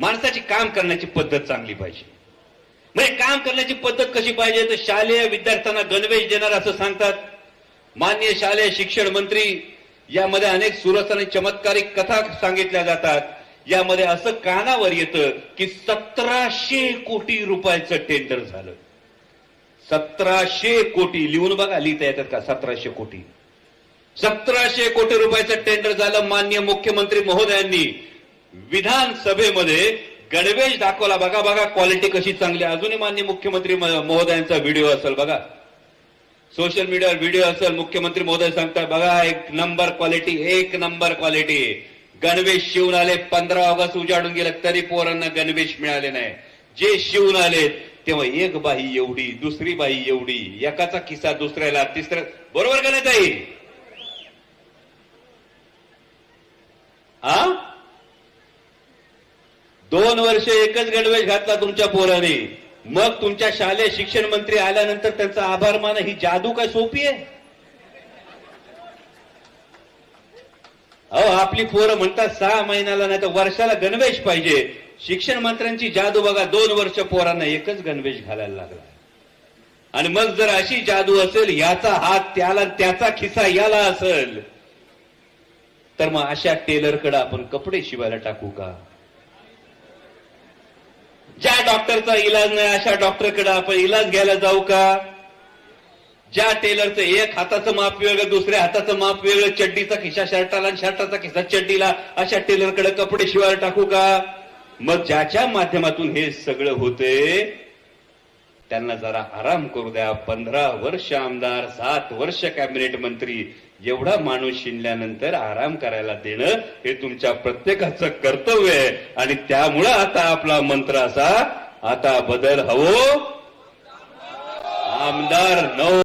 माणसाची काम करण्याची पद्धत चांगली पाहिजे. म्हणजे काम करण्याची पद्धत कशी पाहिजे? तर शालेय विद्यार्थ्यांना गणवेश देणार असं सांगतात. मान्य शालेय शिक्षण मंत्री यामध्ये अनेक सुरस आणि चमत्कारिक कथा सांगितल्या जातात. यामध्ये असं कानावर येतं की सतराशे कोटी रुपयाचं टेंडर झालं. सतराशे कोटी लिहून बघा लिहिता येतात का? सतराशे कोटी. सतराशे कोटी रुपयाचं टेंडर झालं मान्य मुख्यमंत्री महोदयांनी. विधानसभेमध्ये गणवेश दाखवला. बघा बघा क्वालिटी कशी चांगली अजूनही मान्य मुख्यमंत्री महोदयांचा व्हिडिओ असेल बघा. सोशल मीडियावर व्हिडिओ असेल मुख्यमंत्री महोदय सांगतात बघा एक नंबर क्वालिटी एक नंबर क्वालिटी गणवेश शिवून आले पंधरा ऑगस्ट उजाडून गेलं तरी पोरांना गणवेश मिळाले नाही. जे शिवून आले तेव्हा एक बाई एवढी दुसरी बाई एवढी एकाचा किस्सा दुसऱ्याला तिसऱ्या बरोबर का नाही ताई? हा? दोन वर्ष एकच गणवेश घातला तुमच्या पोराने. मग तुमच्या शालेय शिक्षण मंत्री आल्यानंतर त्यांचा आभार मान ही जादू काय सोपी आहे? अहो आपली पोरं म्हणतात सहा महिन्याला नाही तर वर्षाला गणवेश पाहिजे. शिक्षण मंत्र्यांची जादू बघा दोन वर्ष पोरांना एकच गणवेश घालायला लागला. आणि मग जर अशी जादू असेल याचा हात त्याला त्याचा खिसा याला असेल तर मग अशा टेलरकडे आपण कपडे शिवायला टाकू का? डॉक्टरचा इलाज नाही अशा डॉक्टरकडे आपण इलाज घ्यायला जाऊ का? ज्या टेलरचं एक हाताचं माप वेगळं दुसऱ्या हाताचं माप वेगळं चड्डीचा खिसा शर्टाला आणि शर्टाचा खिसा चड्डीला अशा टेलरकडे कपडे शिवायला टाकू का? मग ज्याच्या माध्यमातून हे सगळं होते त्यांना जरा आराम करू द्या. पंधरा वर्ष आमदार सात वर्ष कॅबिनेट मंत्री एवढा माणूस शिनल्यानंतर आराम करायला देणं हे तुमच्या प्रत्येकाचं कर्तव्य आहे. आणि त्यामुळं आता आपला मंत्र असा आता बदल हवो. आमदार नऊ